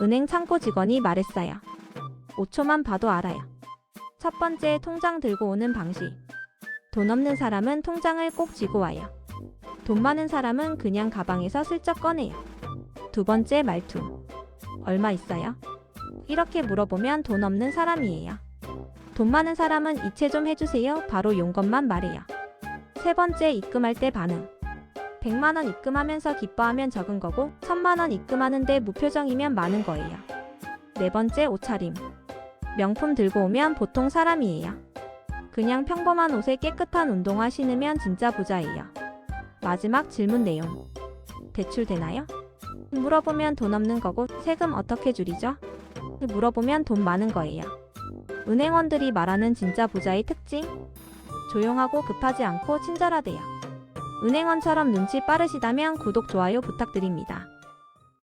은행 창고 직원이 말했어요. 5초만 봐도 알아요. 첫 번째 통장 들고 오는 방식. 돈 없는 사람은 통장을 꼭 쥐고 와요. 돈 많은 사람은 그냥 가방에서 슬쩍 꺼내요. 두 번째 말투. 얼마 있어요? 이렇게 물어보면 돈 없는 사람이에요. 돈 많은 사람은 이체 좀 해주세요. 바로 용 것만 말해요. 세 번째 입금할 때 반응. 100만 원 입금하면서 기뻐하면 적은 거고 1000만 원 입금하는데 무표정이면 많은 거예요. 네 번째 옷차림. 명품 들고 오면 보통 사람이에요. 그냥 평범한 옷에 깨끗한 운동화 신으면 진짜 부자예요. 마지막 질문 내용. 대출 되나요? 물어보면 돈 없는 거고 세금 어떻게 줄이죠? 물어보면 돈 많은 거예요. 은행원들이 말하는 진짜 부자의 특징? 조용하고 급하지 않고 친절하대요. 은행원처럼 눈치 빠르시다면 구독, 좋아요 부탁드립니다.